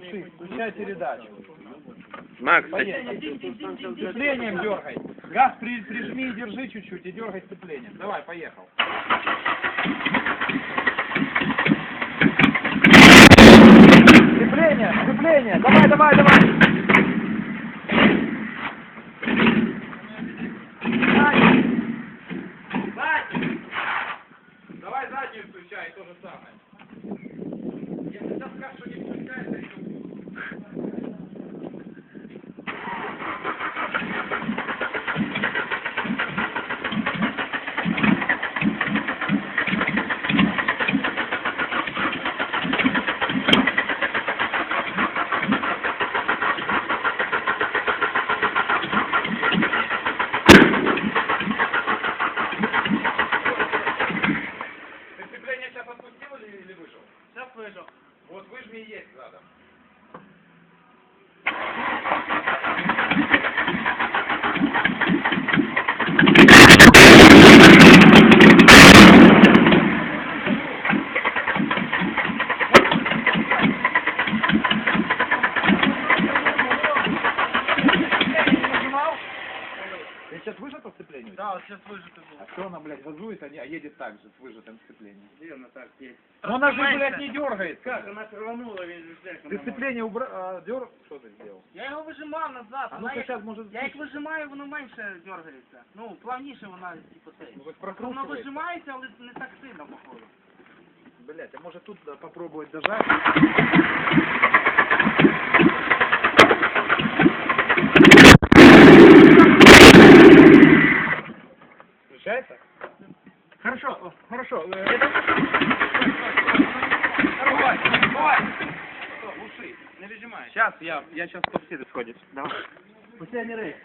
включай передачу. Макс. Сцеплением дергай. Газ при- прижми и держи чуть-чуть, и дергай сцеплением. Давай, поехал. Сцепление, сцепление. Давай, давай, давай. Задний. Задний. Давай заднюю включай, то же самое. Если сейчас скажешь, что не включается, еще Ты сцепление сейчас отпустил или, или выжил? Выжил. Вот выжми и есть задом. Ты сейчас выжат по сцеплению? Да, вот сейчас выжатый был. А что она, блядь, газует, а, не- а едет так же, с выжатым сцеплением? Верно, так есть. Ну она же, блядь, не дергает, как? Она рванула весь жестяк. Ты сцепление убрал, а, дерг... Что ты сделал? Я його вижимав назад. А вона ну-ка як- сейчас, может, Я як вижимаю, воно менше дергається. Ну, плавніше вона, типу, цей. Ну, хоч Воно прокручивай. вижимається, але не так сильно, походу. Блядь, а может тут да, попробовать дожать? сейчас, я, я сейчас в квартиру сходишь. Давай. У тебя не рейс.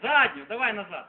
Заднюю, давай назад.